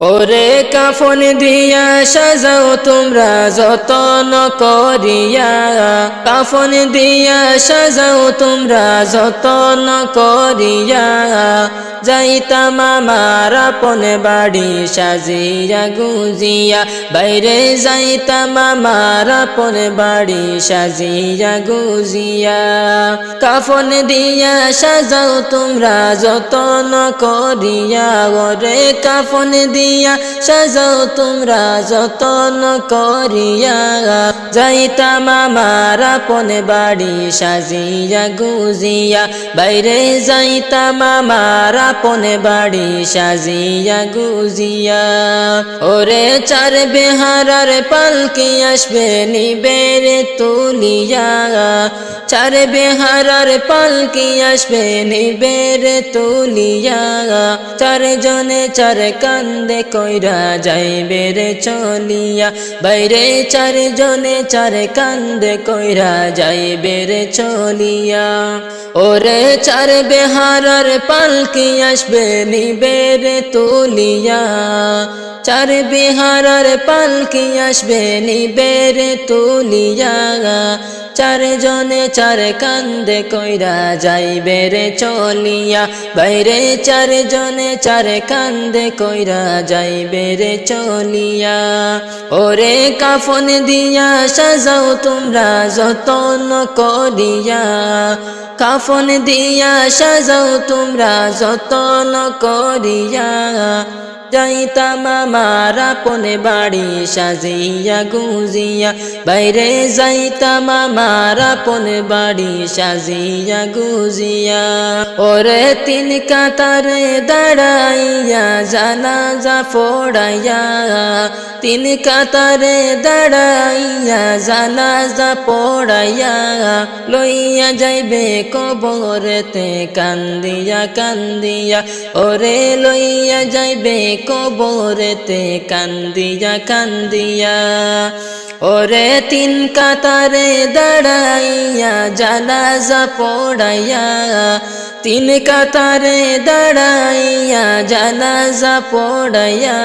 ওরে কাফন দিয়া সাজাও তোমরা যতন করিয়া। কাফন দিয়া সাজাও তোমরা যতন করিয়া। যাইতাম আমার আপন বাড়ি সাজিয়া গুজিয়া। বাইরে যাইতাম আমার আপন বাড়ি সাজিয়া গুজিয়া। কাফন দিয়া সাজাও তোমরা যতন করিয়া। ওরে কাফন দিয়া সাজাও তোমরা যতন করিয়া। যাইতাম আমার আপন বাড়ি সাজিয়া গুজিয়া, বাইরে যাইতাম আমার আপন বাড়ি সাজিয়া গুজিয়া। ওরে চার বেহারার পালকি আসবে নিবেরে তুলিয়া। চার বেহারার পালকি আসবে নিবেরে তুলিয়া। চার জনে চার কান্দে কইরা যাইবে রে চলিয়া। বাইরে চার জনে চার কান্দে কইরা যাইবে রে চলিয়া। ওরে চার বেহারার পালকি আসবে নিবেরে তুলিয়া। চার বিহারার পালকি আসবে নিবেরে তুলিয়া। চার জনে চার কান্দে কইরা যাইবে রে চলিয়া। বাইরে চার জনে চার কান্দে কইরা যাইবে রে চলিয়া। ওরে কাফন দিয়া সাজাও তোমরা যতন করিয়া। কাফন দিয়া সাজাও তোমরা যতন করিয়া। যাইতাম আমার আপন বাড়ি সাজিয়া গুজিয়া। বাইরে যাইতাম আমার আপন বাড়ি সাজিয়া গুজিয়া। ওরে তিন কাতারে দাঁড়াইয়া, জানাজা ফোড়াইয়া তিন কাতারে দাঁড়াইয়া, জানাজা পড়াইয়া। লইয়া যাইবে কবরেতে, কান্দিয়া কান্দিয়া। ওরে লইয়া যাইবে কবরেতে, কান্দিয়া কান্দিয়া। ওরে তিন কাতারে দাঁড়াইয়া জানাজা পড়াইয়া তিন কাতারে দাঁড়াইয়া জানাজা পড়াইয়া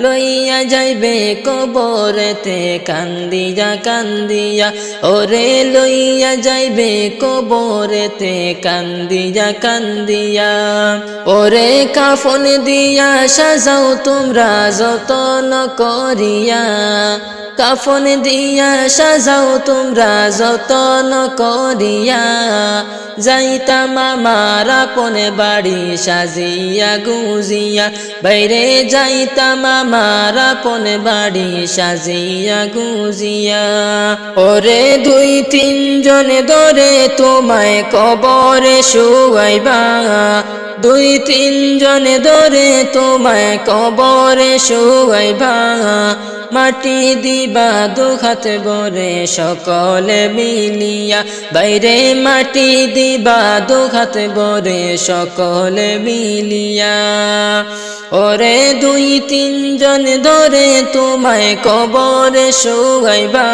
লইয়া যাইবে কবরেতে, কান্দিয়া কান্দিয়া। ওরে লইয়া যাইবে কবরেতে, কান্দিয়া কান্দিয়া। ওরে কাফন দিয়া সাজাও তোমরা যতন করিয়া। কাফন দিয়া সাজাও তোমরা যতন করিয়া। যাইতাম আমার আপন বাড়ি সাজিয়া গুজিয়া। বাইরে যাইতাম আমার আপন বাড়ি সাজিয়া গুজিয়া। ওরে দুই তিনজন ধরে তোমায় কবরে শুয়াইবা। দুই তিনজন ধরে তোমায় কবরে শুয়াইবা। মাটি দিবা দুখাত বরে সকলে মিলিয়া। বাইরে মাটি দিবা দুখাত বরে সকলে মিলিয়া। ওরে দুই তিন তিনজন ধরে তোমায় কবরে শুয়াইবা।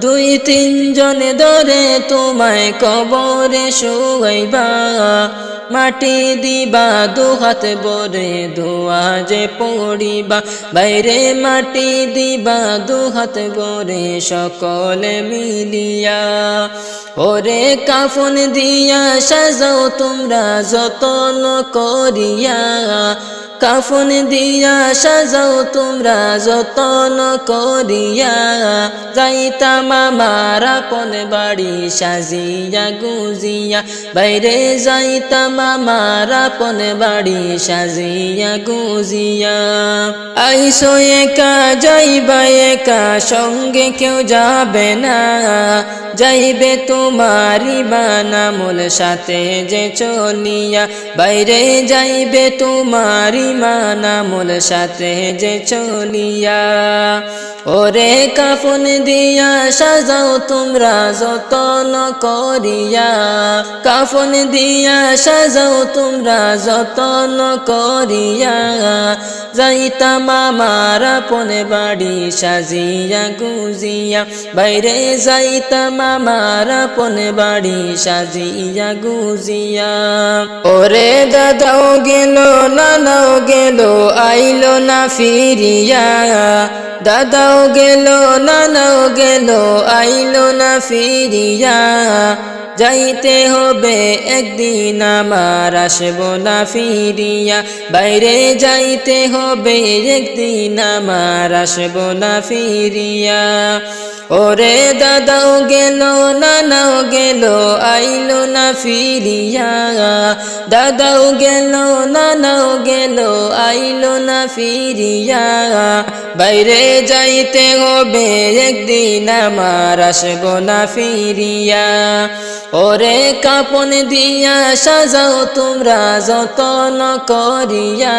দুই তিনজন ধরে তোমায় কবরে শুয়াইবা। মাটি দিবা দুহাত বরে দোয়া যে পড়িবা। বাইরে মাটি দিবা দুহাত বরে সকলে মিলিয়া। ওরে কাফন দিয়া সাজাও তোমরা যতন করিয়া। কাফন দিয়া সাজাও তোমরা যতন করিয়া। যাইতাম আমার আপন বাড়ি সাজিয়া গুজিয়া। বাইরে যাইতাম আমার আপন বাড়ি সাজিয়া গুজিয়া। আইসো একা, যাইবা একা, সঙ্গে কেউ যাবে না। যাইবে তোমারি বানামুল সাথে যে চলিয়া। বাইরে যাইবে তোমারি মানামুল সাথে যে চলিয়া ওরে কাফন দিয়া সাজাও তোমরা যতন করিয়া। কাফন দিয়া সাজাও তোমরা যতন করিয়া। যাইতাম আমার আপন বাড়ি সাজিয়া গুজিয়া। বাইরে যাইতাম আমার আপন বাড়ি সাজিয়া গুজিয়া। ওরে দাদাও গেল, নানাও গেল, আইলো না ফিরিয়া। দাদাও গেল, নানাও গেল, আইলো না ফিরিয়া। যাইতে হবে একদিন আমার, আসব না ফিরিয়া। বাইরে যাইতে হবে একদিন আমার, আসব না ফিরিয়া। ওরে দাদাও গেল, নানাও গেল, আইলো না ফিরিয়া। দাদাও গেল নানাও গেল, আইলো না ফিরিয়া। বাইরে যাইতে হবে, একদিন আমার আসব না ফিরিয়া। ওরে কাপন দিয়া সাজাও তোমরা, যতন করিয়া।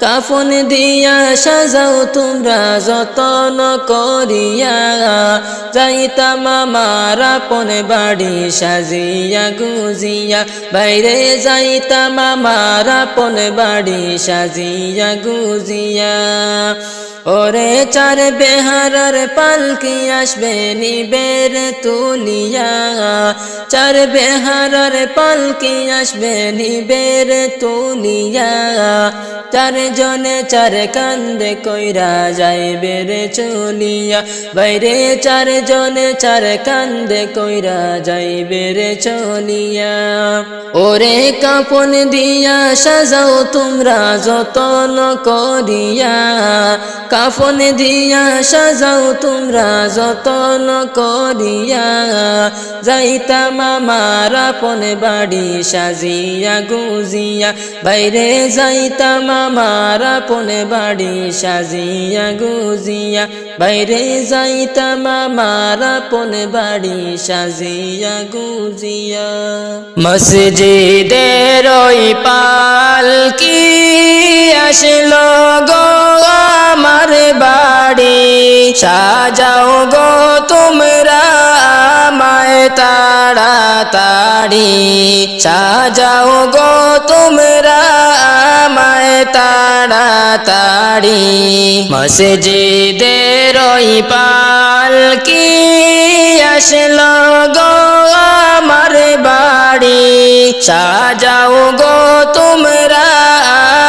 কাফন দিয়া সাজাও তোমরা, যতন করিয়া। যাইতাম আমার আপন বাড়ি সাজিয়া গুজিয়া। বাইরে যাইতাম আমার আপন বাড়ি সাজিয়া গুজিয়া ওরে চার বেহারার পালকি আসবে নিবের তুলিয়া। চার বেহারার পালকি আসবে নিবের তুলিয়া। চার জনে চার কান্দে কইরা যাইবে রে চলিয়া। বাইরে চার জনে চার কান্দে কইরা যাইবে রে চলিয়া। ওরে কাপন দিয়া সাজাও তোমরা যতন করিয়া। কাফন দিয়া সাজাও তোমরা যতন করিয়া। যাইতাম আমার আপন বাড়ি সাজিয়া গুজিয়া। বাইরে যাইতাম আমার আপন বাড়ি সাজিয়া গুজিয়া। বাইরে যাইতাম আমার আপন বাড়ি সাজিয়া গুজিয়া। মসজিদের ওই পালকি আসলো গো আমার বাড়ি? সাজাও গো তোমরা আমায় তাড়াতাড়ি। সাজাও গো তোমরা আমায় তাড়াতাড়ি। মসজিদের ওই পালকি আসলো গো আমার বাড়ি? সাজাও গো তোমরা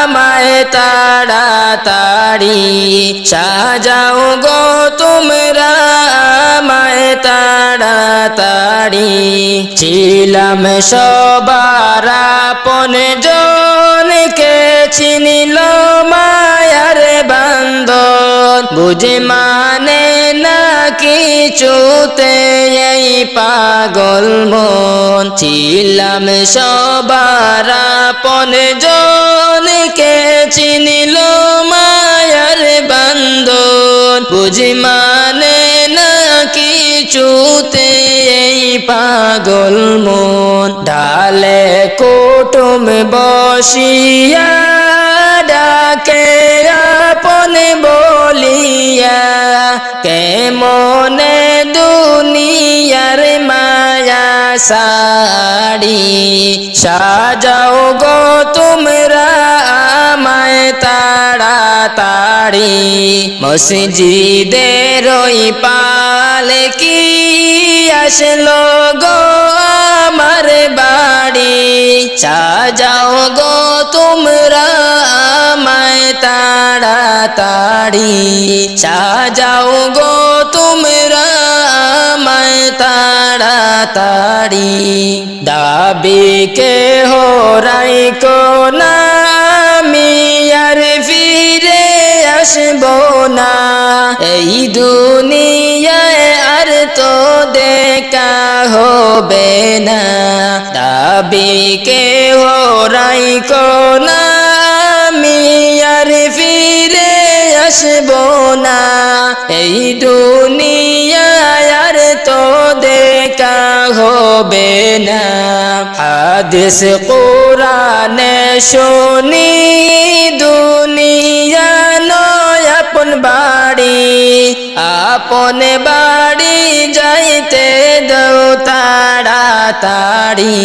আমায় তাড়াতাড়ি। সাজাও গো তোমরা আমায় তাড়াতাড়ি। ছিলাম সবার আপন জনকে চিনিল মায়ার বান্ধন বুঝে মানে না কিছুতে এই পাগল মন। ছিলাম সবার আপন, জনকে চিনিল মায়ার বান্ধন। বুঝি মানে না কিছুতে এই পাগল মন। ডালে কুটুম বসিয়া ডাকে আপন বলিয়া কেমনে দুনিয়ার মায়া সাড়ি সাজাও গো তোমরা আমায় তাড়াতাড়ি। মসজিদের ওই পালে কি আসলো গো আমার বাড়ি? সাজাও গো তোমরা আমায় তাড়াতাড়ি সাজাও গো তোমরা আমায় তাড়াতাড়ি দাবি কে হো রাই কো নামি আর ফিরে আসব না। এই দুনিয়ায় আর তো দেখা হবে না। দাবি কে হো রাই আসব না। এই দুনিয়ায় আর তো দেখা হবে না। হাদিস কোরআনে শুনি, দুনিয়া নয় আপন বাড়ি। আপন বাড়ি যাইতে দৌ তাড়াতাড়ি।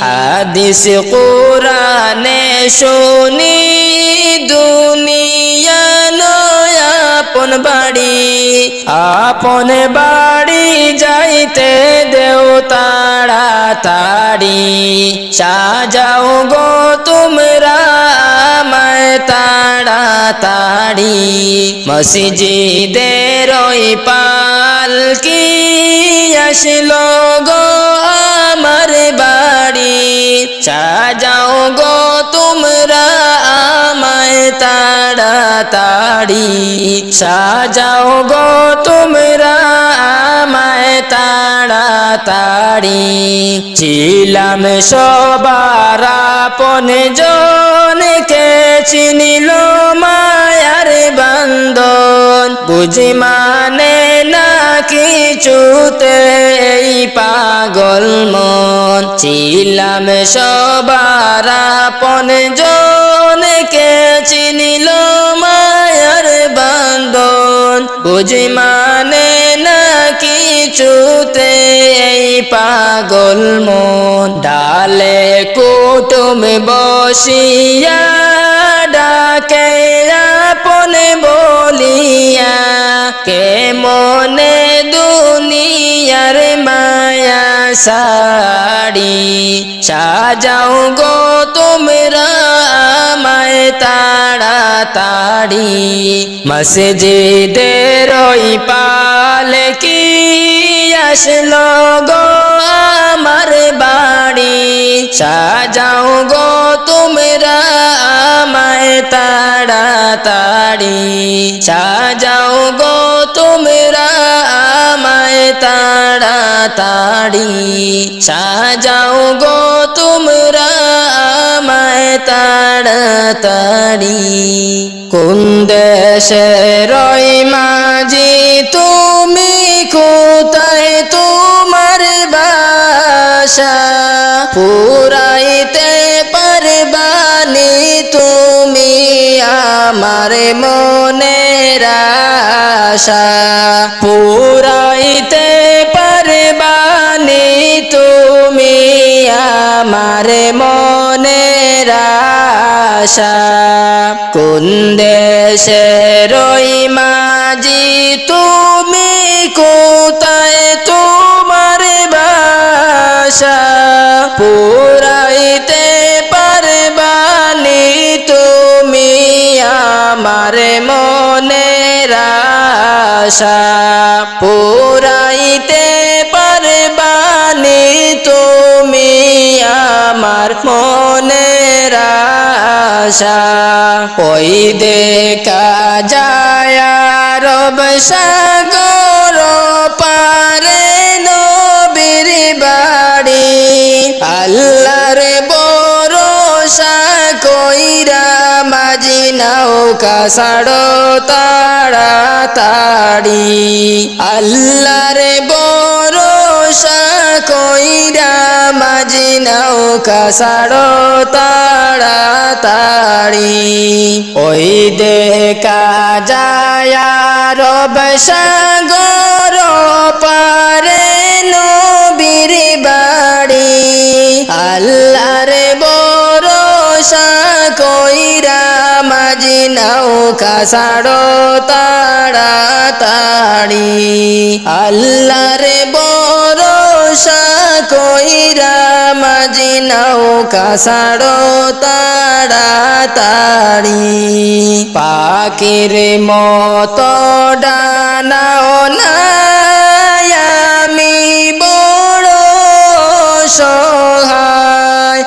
হাদিস কোরআনে শুনি নয় আপন বাড়ি। আপন বাড়ি যাইতে দেও তাড়াতাড়ি। সাজাও গো তোমরা আমায় তাড়াতাড়ি। মসজিদের ওই পালকি আসলো গো আমার বাড়ি। সাজাও গো তোমরা তাড়াতাড়ি সাজাও গো তোমরা আমায় তাড়াতাড়ি। ছিলাম সবার আপন জনকে চিনিল মায়ার বান্দন বুঝি মানে না কিছুতে এই পাগল মন? ছিলাম সবার আপন, জনকে চিনিল মায়ার বান্দন বুঝি মানে না কিছুতে এই পাগল মন? ডালে কুটুম বসিয়া ডাকে আপন বলিয়া, কে মনে দুনিয়ার মায়া সাড়ি সাজাও গো তোমরা আমায় তাড়াতাড়ি। মসজিদের ওই পালে কি আসলো গো আমার বাড়ি? সাজাও গো তোমরা আমায় তাড়াতাড়ি সাজাও গো তোমরা আমায় তাড়াতাড়ি। সাজাও গো তোমরা আমায় তাড়াতাড়ি। কোন দেশের ওই মাঝি তুমি, কোথায় তোমার বাসা? পুরাইতে আমার মনে আশা পুরাইতে পারবানি তুমি আমারে মনে আশা। কোন দেশের রই মাঝি তুমি আশা পুরাইতে পারবানি তুমি আমার মনের আশা। ওই দেখা যায় রব সাগর পারে নবীর বাড়ি। আল্লাহর বরসা কইরা মাঝি নৌকা সাড়ো তাড়াতাড়ি আল্লাহর বরসা কইরা মাঝি নৌকা সাড়ো তাড়াতাড়ি ওই দেখা যায় রব সাগর পারে সাড়ো তাড়াতাড়ি। আল্লাহর বরসা কইরা মাঝি নৌকা সাড়ো তাড়াতাড়ি। পাখির মতো ডানাও নাই, আমি বড় সহায়।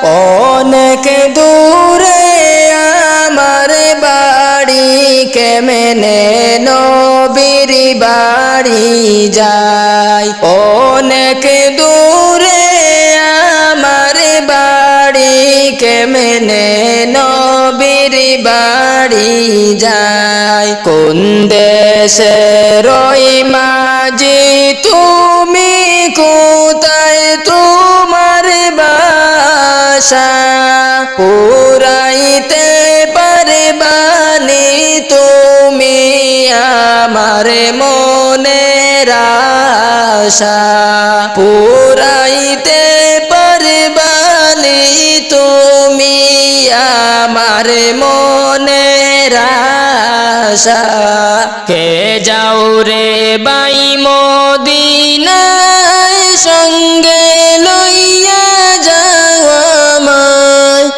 অনেক দূরে বাড়ি যায় অনেক দূরে আমার বাড়ি কেমনে নবীর বাড়ি যায় কোন দেশে রই মাঝি, তুমি কোথায়? তোমার বাসা পুরাইতে আমার মনের আশা পুরাইতে পারবানি তুমি আমার মনের আশা। কে যাও রে বাই মদিনায় সঙ্গে লইয়া যাও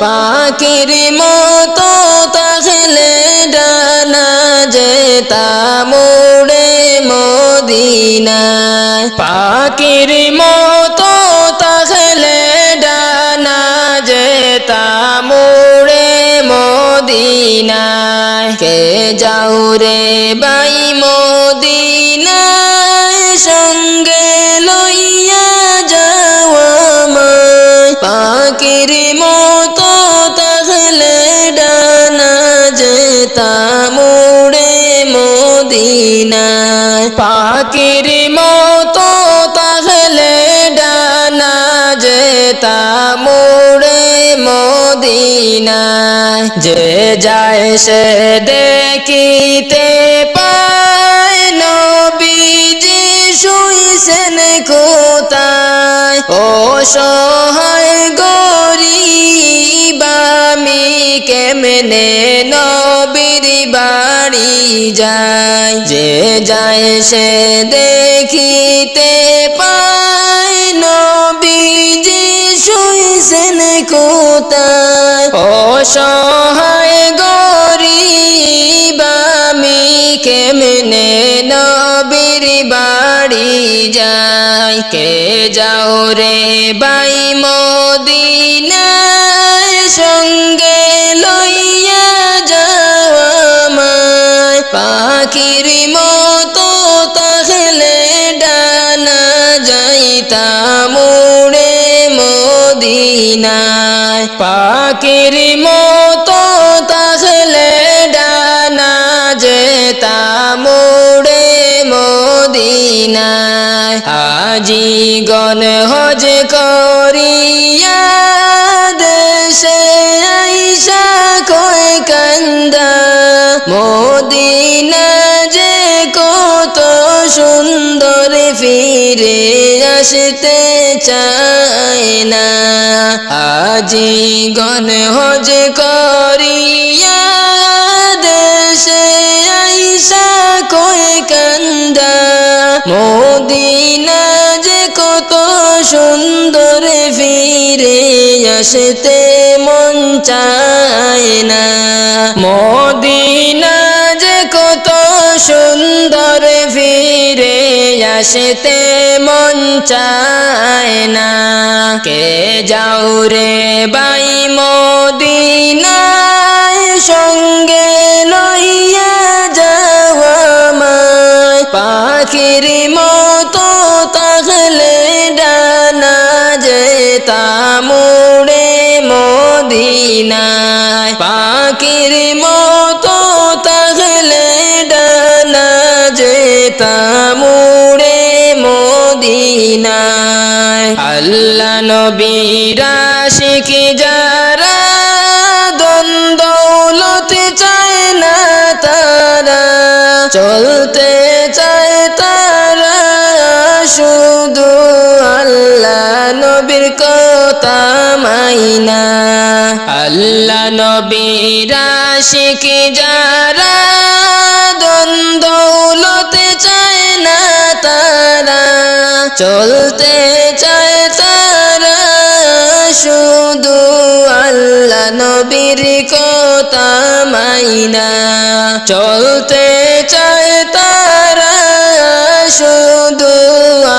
পাখির মতো তাহলে ডানা যেতা মোড়ে মদিনায়। পাখির মতো তাহলে ডানা যেতা মোড়ে মদিনায়। কে যাও রে বাই মদিনায় সঙ্গে লইয়া আমায় পাখির মতো তাহলে ডানা যেতা মোড়ে মদিনায়। পাখির মতো তাহলে ডানা যেতা মোড়ে মদিনায়। যে যায় সে দেখিতে পায় নবীজি শুইছেন কোথায়? ও সহায় কেমনে নবীর বাড়ি যায়? যে যায় সে দেখিতে পায়, নবীজি শুইছেন কোথায়? অসহায় সহায় গরিব কেমনে নবীর বাড়ি যাই কে যাও রে বাই মদিনায় সঙ্গে লইয়া যাও আমায়। পাখির মতো তাহলে ডানা যাইতা মোড়ে মদিনায়। পাখির মতো তাহলে মদিনায় আজি গণ হজ করিয়া দেশে আইসা কয় কান্দা। মদিনা যে কত সুন্দর ফিরে আসতে চায় না। আজি গণ হজ করিয়া দেশে আইসা কয় কান্দা। মদিনা যে কত সুন্দর ফিরে আসতে মন চায় না। মদিনা যে কত সুন্দর ফিরে আসতে মন চায় না। কে যাও রে বাই মদিনায়, সঙ্গে লইয়া যাও আমায়। পাখির মতো তাহলে ডানা যেতা মোড়ে মদিনায়। পাখির মতো তাহলে ডানা যেতা মোড়ে মদিনায়। আল্লাহ নবীরা শিখি যারা দ্বন্দ্বলত চায় না তারা, চলতে চায় তারা শুধু আল্লাহ নবীর কথা মাইনা। আল্লাহ নবীরা শিখি যারা চলতে চায় তারা, শুধু আল্লাহ নবীর কথা মাইনা। চলতে চায় তারা, শুধু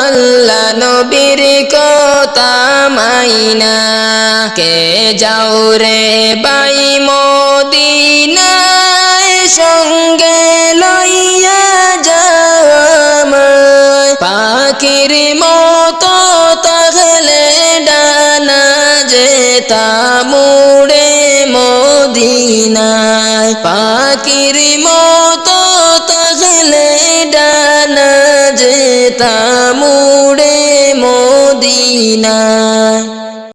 আল্লাহ নবীর কথা মাইনা। কে যাও রে বাই মদিনায় সঙ্গে লইয়া আমায় পাখির মতো তাহলে ডানা যেতা মুড়ে মদিনায়। পাখির মতো তাহলে ডানা যেতা মুড়ে মদিনায়।